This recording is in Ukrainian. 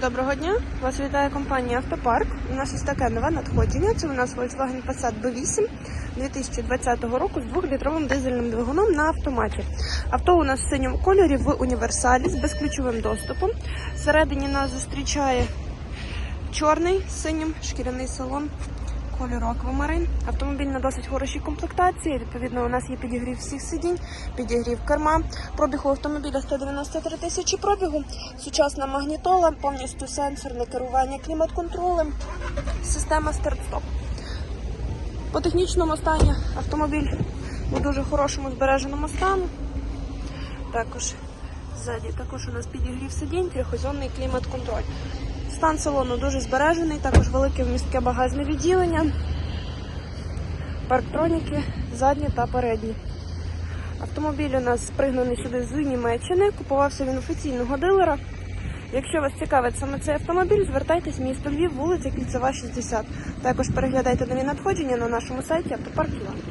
Доброго дня! Вас вітає компанія Автопарк. У нас ось таке нове надходження. Це у нас Volkswagen Passat B8 2020 року з 2-літровим дизельним двигуном на автоматі. Авто у нас в синьому кольорі в універсалі з безключовим доступом. Всередині нас зустрічає чорний синім шкіряний салон. Кольору аквамарин. Автомобіль на досить хорошій комплектації. Відповідно, у нас є підігрів всіх сидінь, підігрів керма. Пробіг у автомобіля 193 тисячі пробігу. Сучасна магнітола, повністю сенсорне керування клімат-контролем, система старт-стоп. По технічному стані автомобіль у дуже хорошому збереженому стану. Також ззаді також у нас підігрів сидінь, трьохозонний клімат-контроль. Стан салону дуже збережений, також велике вмістке багажне відділення, парктроніки, задні та передні. Автомобіль у нас пригнаний сюди з Німеччини, купувався він офіційного дилера. Якщо вас цікавить саме цей автомобіль, звертайтесь місто Львів, вулиця Кільцева, 60. Також переглядайте нові надходження на нашому сайті автопарк.ua.